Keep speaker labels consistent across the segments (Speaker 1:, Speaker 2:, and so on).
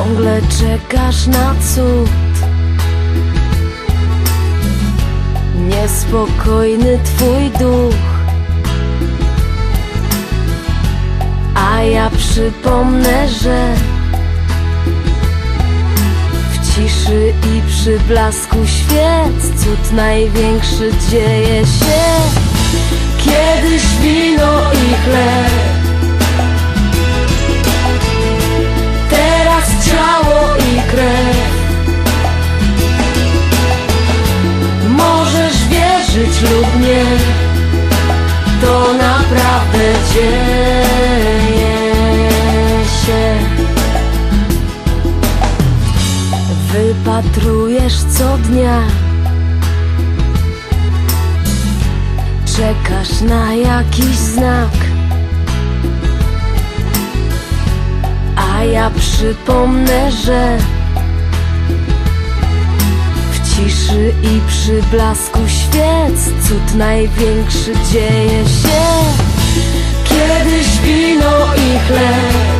Speaker 1: Ciągle czekasz na cud Niespokojny twój duch A ja przypomnę, że w ciszy i przy blasku świec cud największy dzieje się. Wypatrujesz co dnia, czekasz na jakiś znak. A ja przypomnę, że w ciszy i przy blasku świec cud największy dzieje się. Kiedyś wino i chleb,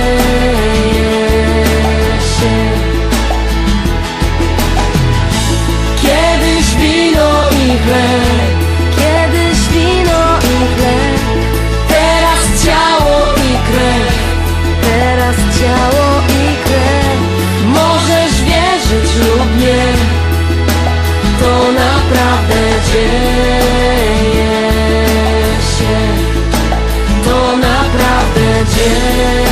Speaker 1: dzieje